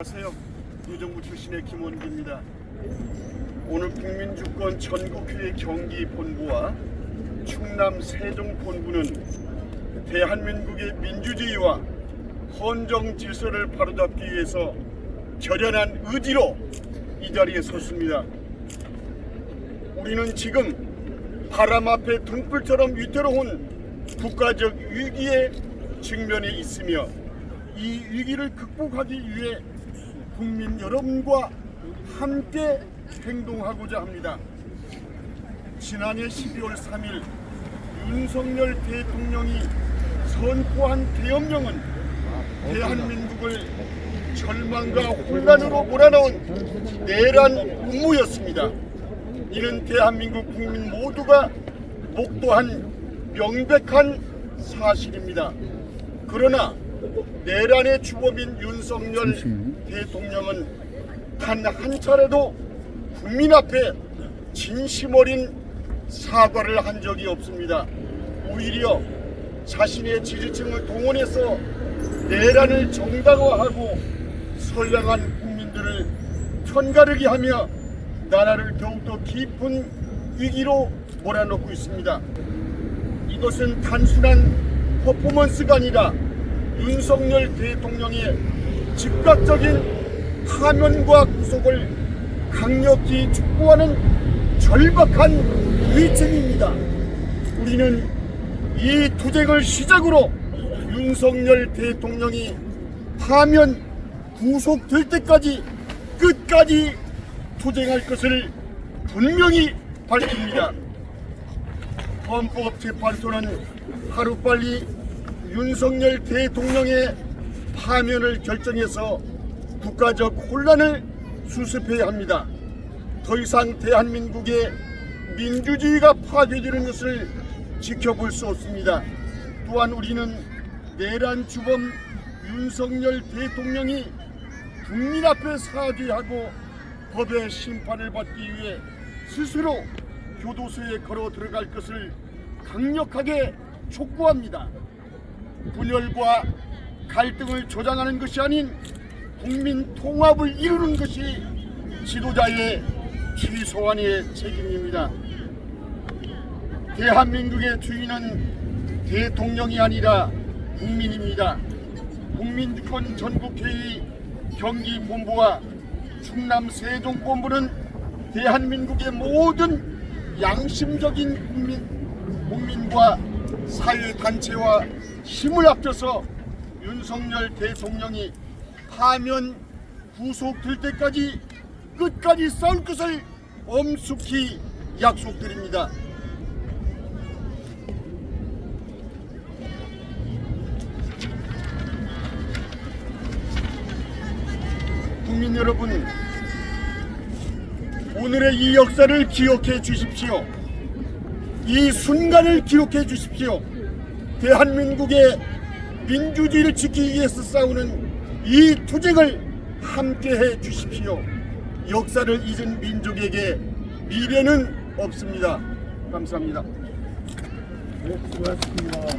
안녕하세요. 유정부 출신의 김원기입니다. 오늘 국민주권 전국회의 경기 본부와 충남 세종 본부는 대한민국의 민주주의와 헌정 질서를 바로잡기 위해서 결연한 의지로 이 자리에 섰습니다. 우리는 지금 바람 앞에 등불처럼 위태로운 국가적 위기에 직면해 있으며 이 위기를 극복하기 위해 국민 여러분과 함께 행동하고자 합니다. 지난해 12월 3일 윤석열 대통령이 선포한 대엄령은 대한민국을 절망과 혼란으로 몰아넣은 내란 음모였습니다. 이는 대한민국 국민 모두가 목도한 명백한 사실입니다. 그러나 내란의 주범인 윤석열 대통령은 단 한 차례도 국민 앞에 진심 어린 사과를 한 적이 없습니다. 오히려 자신의 지지층을 동원해서 내란을 정당화하고 선량한 국민들을 편가르게 하며 나라를 더욱더 깊은 위기로 몰아넣고 있습니다. 이것은 단순한 퍼포먼스가 아니라 윤석열 대통령의 즉각적인 파면과 구속을 강력히 촉구하는 절박한 위증입니다. 우리는 이 투쟁을 시작으로 윤석열 대통령이 파면 구속될 때까지 끝까지 투쟁할 것을 분명히 밝힙니다. 헌법재판소는 하루빨리 윤석열 대통령의 파면을 결정해서 국가적 혼란을 수습해야 합니다. 더 이상 대한민국의 민주주의가 파괴되는 것을 지켜볼 수 없습니다. 또한 우리는 내란 주범 윤석열 대통령이 국민 앞에 사죄하고 법의 심판을 받기 위해 스스로 교도소에 걸어 들어갈 것을 강력하게 촉구합니다. 분열과 갈등을 조장하는 것이 아닌 국민 통합을 이루는 것이 지도자의 최소한의 책임입니다. 대한민국의 주인은 대통령이 아니라 국민입니다. 국민주권 전국회의 경기본부와 충남 세종본부는 대한민국의 모든 양심적인 국민, 국민과 사회단체와 힘을 합쳐서 윤석열 대통령이 파면 구속될 때까지 끝까지 싸울 것을 엄숙히 약속드립니다. 국민 여러분, 오늘의 이 역사를 기억해 주십시오. 이 순간을 기억해 주십시오. 대한민국의 민주주의를 지키기 위해서 싸우는 이 투쟁을 함께 해 주십시오. 역사를 잊은 민족에게 미래는 없습니다. 감사합니다. 네, 수고하셨습니다.